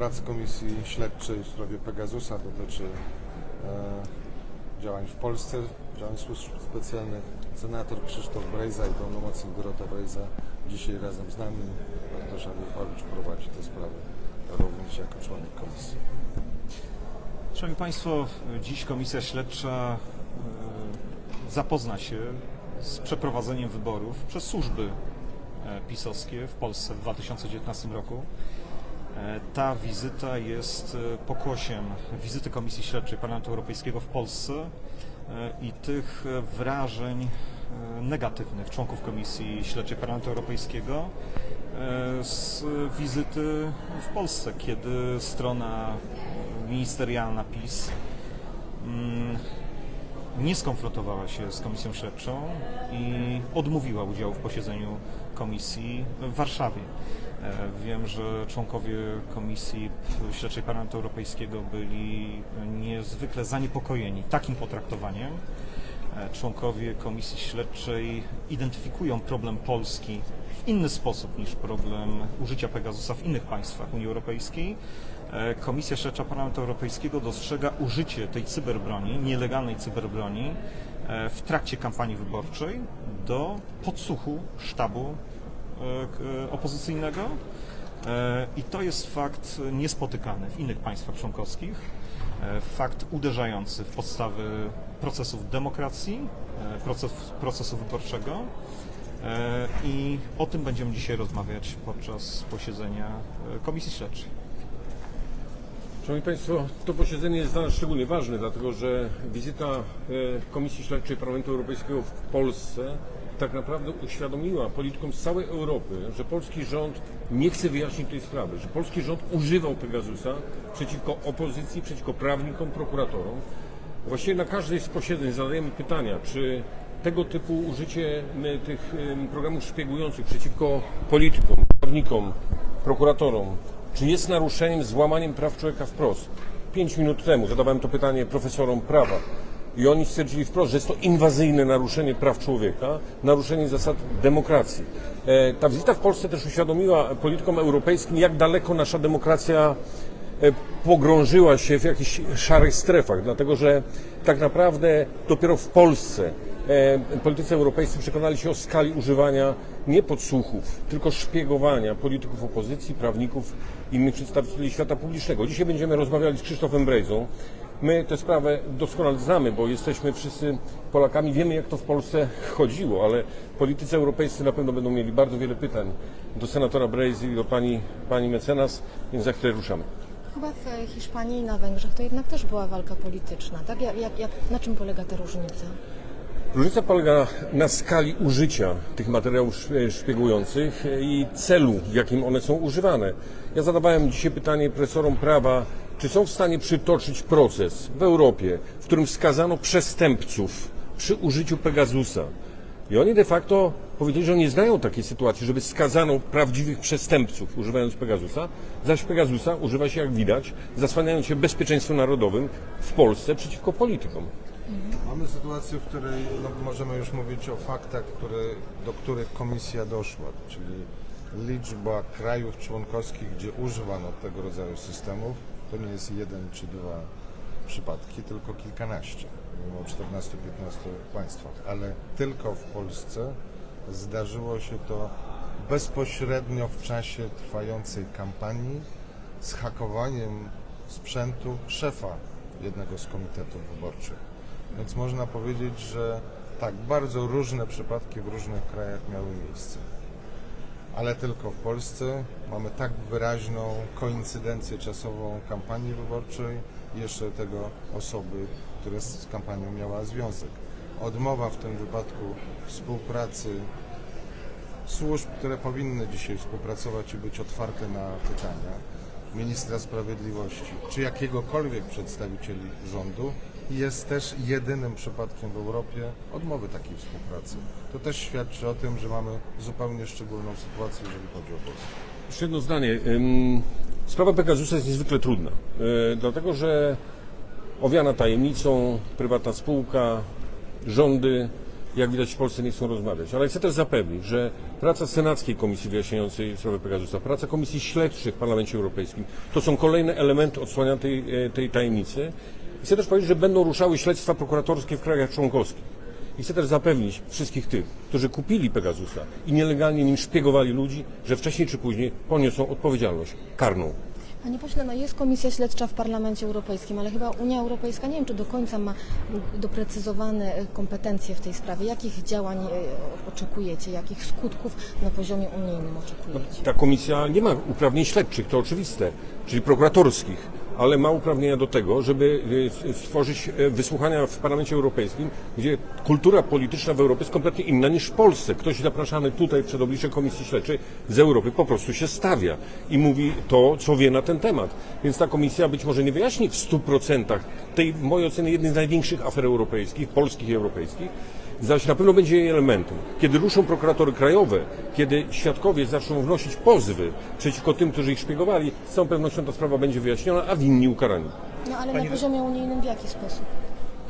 prac Komisji Śledczej w sprawie Pegasusa dotyczy e, działań w Polsce, działań służb specjalnych. Senator Krzysztof Brejza i pełnomocnik Dorota Brejza dzisiaj razem z nami. Bartosz Arłukowicz prowadzi te sprawy również jako członek komisji. Szanowni Państwo, dziś Komisja Śledcza e, zapozna się z przeprowadzeniem wyborów przez służby e, pisowskie w Polsce w 2019 roku. E, Ta wizyta jest e, pokłosiem wizyty Komisji Śledczej Parlamentu Europejskiego w Polsce e, i tych wrażeń negatywnych członków Komisji Śledczej Parlamentu Europejskiego z wizyty w Polsce, kiedy strona ministerialna PiS mm, nie skonfrontowała się z Komisją Śledczą i odmówiła udziału w posiedzeniu komisji w Warszawie. E, Wiem, że członkowie Komisji Śledczej Parlamentu Europejskiego byli niezwykle zaniepokojeni takim potraktowaniem. E, Członkowie Komisji Śledczej identyfikują problem Polski w inny sposób niż problem użycia Pegasusa w innych państwach Unii Europejskiej. E, Komisja Śledcza Parlamentu Europejskiego dostrzega użycie tej cyberbroni, nielegalnej cyberbroni w trakcie kampanii wyborczej do podsłuchu sztabu opozycyjnego. E, I to jest fakt niespotykany w innych państwach członkowskich. E, Fakt uderzający w podstawy procesów demokracji, e, proces, procesu wyborczego. E, I o tym będziemy dzisiaj rozmawiać podczas posiedzenia e, Komisji Śledczej. Szanowni Państwo, to posiedzenie jest dla nas szczególnie ważne, dlatego że wizyta e, Komisji Śledczej Parlamentu Europejskiego w Polsce tak naprawdę uświadomiła politykom z całej Europy, że polski rząd nie chce wyjaśnić tej sprawy, że polski rząd używał Pegasusa przeciwko opozycji, przeciwko prawnikom, prokuratorom. Właściwie na każdej z posiedzeń zadajemy pytania, czy tego typu użycie tych programów szpiegujących przeciwko politykom, prawnikom, prokuratorom, czy jest naruszeniem, złamaniem praw człowieka wprost? Pięć minut temu zadawałem to pytanie profesorom prawa i oni stwierdzili wprost, że jest to inwazyjne naruszenie praw człowieka, naruszenie zasad demokracji. E, ta wizyta w Polsce też uświadomiła politykom europejskim, jak daleko nasza demokracja e, pogrążyła się w jakichś szarych strefach, dlatego że tak naprawdę dopiero w Polsce e, politycy europejscy przekonali się o skali używania nie podsłuchów, tylko szpiegowania polityków opozycji, prawników innych przedstawicieli świata publicznego. Dzisiaj będziemy rozmawiali z Krzysztofem Brejzą. My tę sprawę doskonale znamy, bo jesteśmy wszyscy Polakami, wiemy jak to w Polsce chodziło, ale politycy europejscy na pewno będą mieli bardzo wiele pytań do senatora Brejzy i do pani, pani mecenas, więc za chwilę ruszamy. Chyba w Hiszpanii i na Węgrzech to jednak też była walka polityczna, tak? Jak, jak, jak, na czym polega ta różnica? Różnica polega na skali użycia tych materiałów szpie- szpiegujących i celu, w jakim one są używane. Ja zadawałem dzisiaj pytanie profesorom prawa, czy są w stanie przytoczyć proces w Europie, w którym skazano przestępców przy użyciu Pegasusa. I oni de facto powiedzieli, że nie znają takiej sytuacji, żeby skazano prawdziwych przestępców używając Pegasusa, zaś Pegasusa używa się, jak widać, zasłaniając się bezpieczeństwem narodowym w Polsce przeciwko politykom. Mamy sytuację, w której no, możemy już mówić o faktach, które, do których komisja doszła, czyli liczba krajów członkowskich, gdzie używano tego rodzaju systemów, to nie jest jeden czy dwa przypadki, tylko kilkanaście. O 14-15 państwach, ale tylko w Polsce zdarzyło się to bezpośrednio w czasie trwającej kampanii z hakowaniem sprzętu szefa jednego z komitetów wyborczych. Więc można powiedzieć, że tak, bardzo różne przypadki w różnych krajach miały miejsce. Ale tylko w Polsce mamy tak wyraźną koincydencję czasową kampanii wyborczej jeszcze tego osoby, która z kampanią miała związek. Odmowa w tym wypadku współpracy służb, które powinny dzisiaj współpracować i być otwarte na pytania ministra sprawiedliwości czy jakiegokolwiek przedstawicieli rządu jest też jedynym przypadkiem w Europie odmowy takiej współpracy. To też świadczy o tym, że mamy zupełnie szczególną sytuację, jeżeli chodzi o Polskę. Jeszcze jedno zdanie. Sprawa Pegasusa jest niezwykle trudna, yy, dlatego że owiana tajemnicą, prywatna spółka, rządy jak widać w Polsce nie chcą rozmawiać. Ale chcę też zapewnić, że praca Senackiej Komisji Wyjaśniającej sprawę Pegasusa, praca Komisji Śledczych w Parlamencie Europejskim to są kolejne elementy odsłaniania tej, e, tej tajemnicy. I chcę też powiedzieć, że będą ruszały śledztwa prokuratorskie w krajach członkowskich. I chcę też zapewnić wszystkich tych, którzy kupili Pegasusa i nielegalnie nim szpiegowali ludzi, że wcześniej czy później poniosą odpowiedzialność karną. Panie pośle, no jest komisja śledcza w Parlamencie Europejskim, ale chyba Unia Europejska nie wiem, czy do końca ma doprecyzowane e, kompetencje w tej sprawie. Jakich działań e, oczekujecie, jakich skutków na poziomie unijnym oczekujecie? Ta komisja nie ma uprawnień śledczych, to oczywiste, czyli prokuratorskich, ale ma uprawnienia do tego, żeby y, stworzyć e, wysłuchania w Parlamencie Europejskim, gdzie kultura polityczna w Europie jest kompletnie inna niż w Polsce. Ktoś zapraszany tutaj przed oblicze Komisji Śledczej z Europy po prostu się stawia i mówi to, co wie na ten temat. Więc ta komisja być może nie wyjaśni w 100% tej, w mojej ocenie, jednej z największych afer europejskich, polskich i europejskich, zaś na pewno będzie jej elementem. Kiedy ruszą prokuratory krajowe, kiedy świadkowie zaczną wnosić pozwy przeciwko tym, którzy ich szpiegowali, z całą pewnością ta sprawa będzie wyjaśniona, a winni ukarani. No ale na poziomie unijnym w jaki sposób?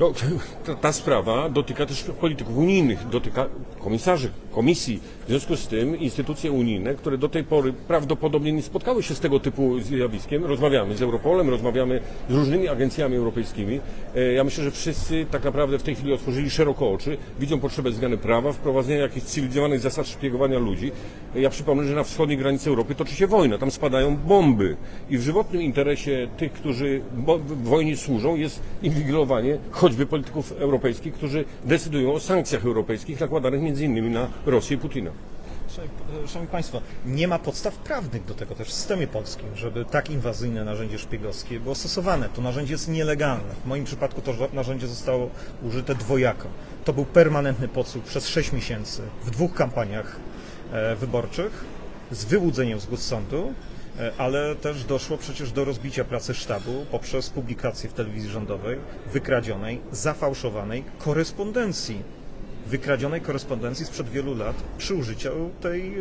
No, ta, ta sprawa dotyka też polityków unijnych, dotyka komisarzy, komisji. W związku z tym instytucje unijne, które do tej pory prawdopodobnie nie spotkały się z tego typu zjawiskiem, rozmawiamy z Europolem, rozmawiamy z różnymi agencjami europejskimi. E, Ja myślę, że wszyscy tak naprawdę w tej chwili otworzyli szeroko oczy, widzą potrzebę zmiany prawa, wprowadzenia jakichś cywilizowanych zasad szpiegowania ludzi. E, Ja przypomnę, że na wschodniej granicy Europy toczy się wojna, tam spadają bomby i w żywotnym interesie tych, którzy w wojnie służą jest inwigilowanie choćby polityków europejskich, którzy decydują o sankcjach europejskich nakładanych między innymi na Rosję i Putina. Szanowni, Szanowni Państwo, nie ma podstaw prawnych do tego też w systemie polskim, żeby tak inwazyjne narzędzie szpiegowskie było stosowane. To narzędzie jest nielegalne. W moim przypadku to narzędzie zostało użyte dwojako. To był permanentny podsłuch przez 6 miesięcy w dwóch kampaniach e, wyborczych z wyłudzeniem zgód sądu, e, ale też doszło przecież do rozbicia pracy sztabu poprzez publikację w telewizji rządowej wykradzionej, zafałszowanej korespondencji wykradzionej korespondencji sprzed wielu lat przy użyciu tej,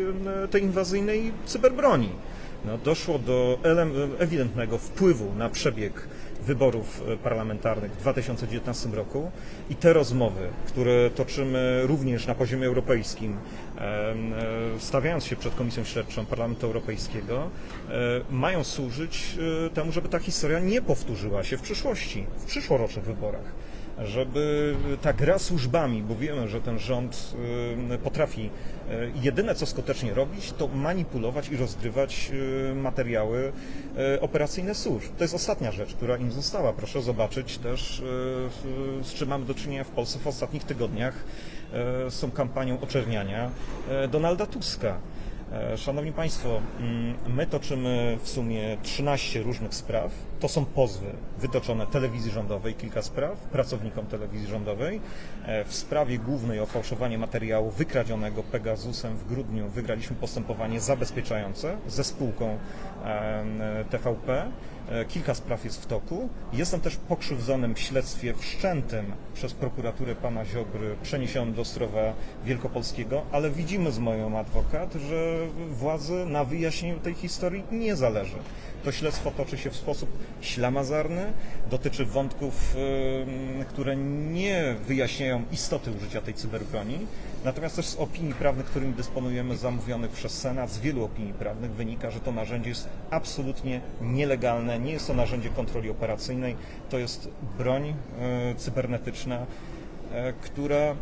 e, tej inwazyjnej cyberbroni. No, doszło do ewidentnego wpływu na przebieg wyborów e, parlamentarnych w 2019 roku i te rozmowy, które toczymy również na poziomie europejskim, e, stawiając się przed Komisją Śledczą Parlamentu Europejskiego, e, mają służyć temu, żeby ta historia nie powtórzyła się w przyszłości, w przyszłorocznych wyborach żeby ta gra służbami, bo wiemy, że ten rząd y, potrafi y, jedyne co skutecznie robić, to manipulować i rozgrywać y, materiały operacyjne służb. To jest ostatnia rzecz, która im została. Proszę zobaczyć też, z czym mamy do czynienia w Polsce w ostatnich tygodniach z tą kampanią oczerniania Donalda Tuska. Szanowni Państwo, mm, my toczymy w sumie 13 różnych spraw. To są pozwy wytoczone telewizji rządowej, kilka spraw, pracownikom telewizji rządowej. E, W sprawie głównej o fałszowanie materiału wykradzionego Pegasusem w grudniu wygraliśmy postępowanie zabezpieczające ze spółką TVP. E, Kilka spraw jest w toku. Jestem też pokrzywdzonym w śledztwie wszczętym przez prokuraturę pana Ziobry, przeniesionym do Ostrowa Wielkopolskiego, ale widzimy z moją adwokat, że władzy na wyjaśnieniu tej historii nie zależy. To śledztwo toczy się w sposób ślamazarny, dotyczy wątków, które nie wyjaśniają istoty użycia tej cyberbroni. Natomiast też z opinii prawnych, którymi dysponujemy, zamówionych przez Senat, z wielu opinii prawnych wynika, że to narzędzie jest absolutnie nielegalne. Nie jest to narzędzie kontroli operacyjnej, to jest broń e, cybernetyczna, e, która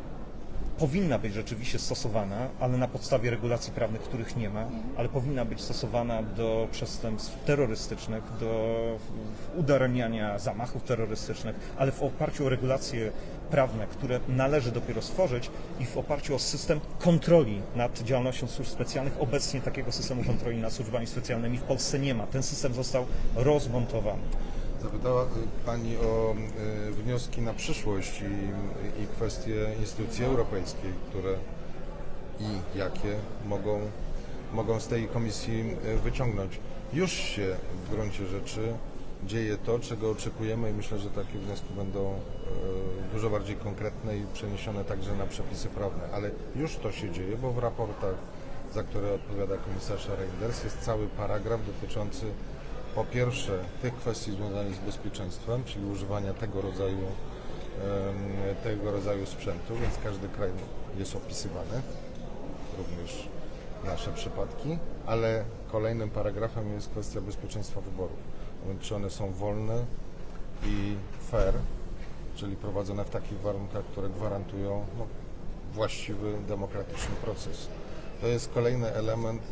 powinna być rzeczywiście stosowana, ale na podstawie regulacji prawnych, których nie ma, ale powinna być stosowana do przestępstw terrorystycznych, do udaremniania zamachów terrorystycznych, ale w oparciu o regulacje prawne, które należy dopiero stworzyć i w oparciu o system kontroli nad działalnością służb specjalnych. Obecnie takiego systemu kontroli nad służbami specjalnymi w Polsce nie ma. Ten system został rozmontowany. Zapytała y, Pani o y, wnioski na przyszłość i, i kwestie instytucji europejskiej, które i jakie mogą, mogą z tej komisji y, wyciągnąć. Już się w gruncie rzeczy dzieje to, czego oczekujemy i myślę, że takie wnioski będą dużo bardziej konkretne i przeniesione także na przepisy prawne. Ale już to się dzieje, bo w raportach, za które odpowiada komisarz Reinders, jest cały paragraf dotyczący po pierwsze tych kwestii związanych z bezpieczeństwem, czyli używania tego rodzaju tego rodzaju sprzętu, więc każdy kraj jest opisywany, również nasze przypadki, ale kolejnym paragrafem jest kwestia bezpieczeństwa wyborów. Czy one są wolne i fair, czyli prowadzone w takich warunkach, które gwarantują no, właściwy, demokratyczny proces. To jest kolejny element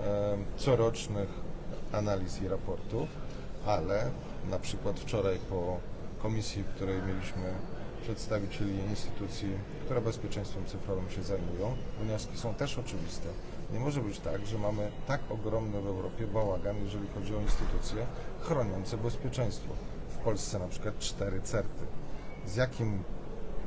e, corocznych analiz i raportów, ale na przykład wczoraj po komisji, w której mieliśmy przedstawicieli instytucji, które bezpieczeństwem cyfrowym się zajmują, wnioski są też oczywiste. Nie może być tak, że mamy tak ogromny w Europie bałagan, jeżeli chodzi o instytucje chroniące bezpieczeństwo. W Polsce na przykład cztery certy. Z jakim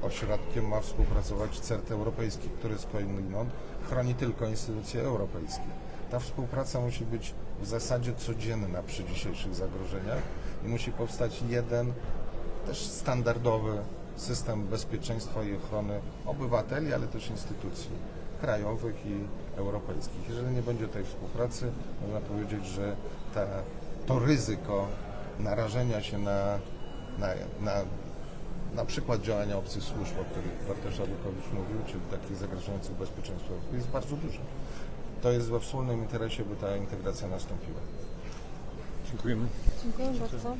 ośrodkiem ma współpracować CERT Europejski, który skądinąd chroni tylko instytucje europejskie. Ta współpraca musi być w zasadzie codzienna przy dzisiejszych zagrożeniach i musi powstać jeden też standardowy system bezpieczeństwa i ochrony obywateli, ale też instytucji krajowych i europejskich. Jeżeli nie będzie tej współpracy, można powiedzieć, że ta, to ryzyko narażenia się na, na, na na przykład działania obcych służb, o których Bartosz Adukowicz mówił, czyli takich zagrażających bezpieczeństwo, jest bardzo duże. To jest we wspólnym interesie, by ta integracja nastąpiła. Dziękujemy. Dziękuję bardzo.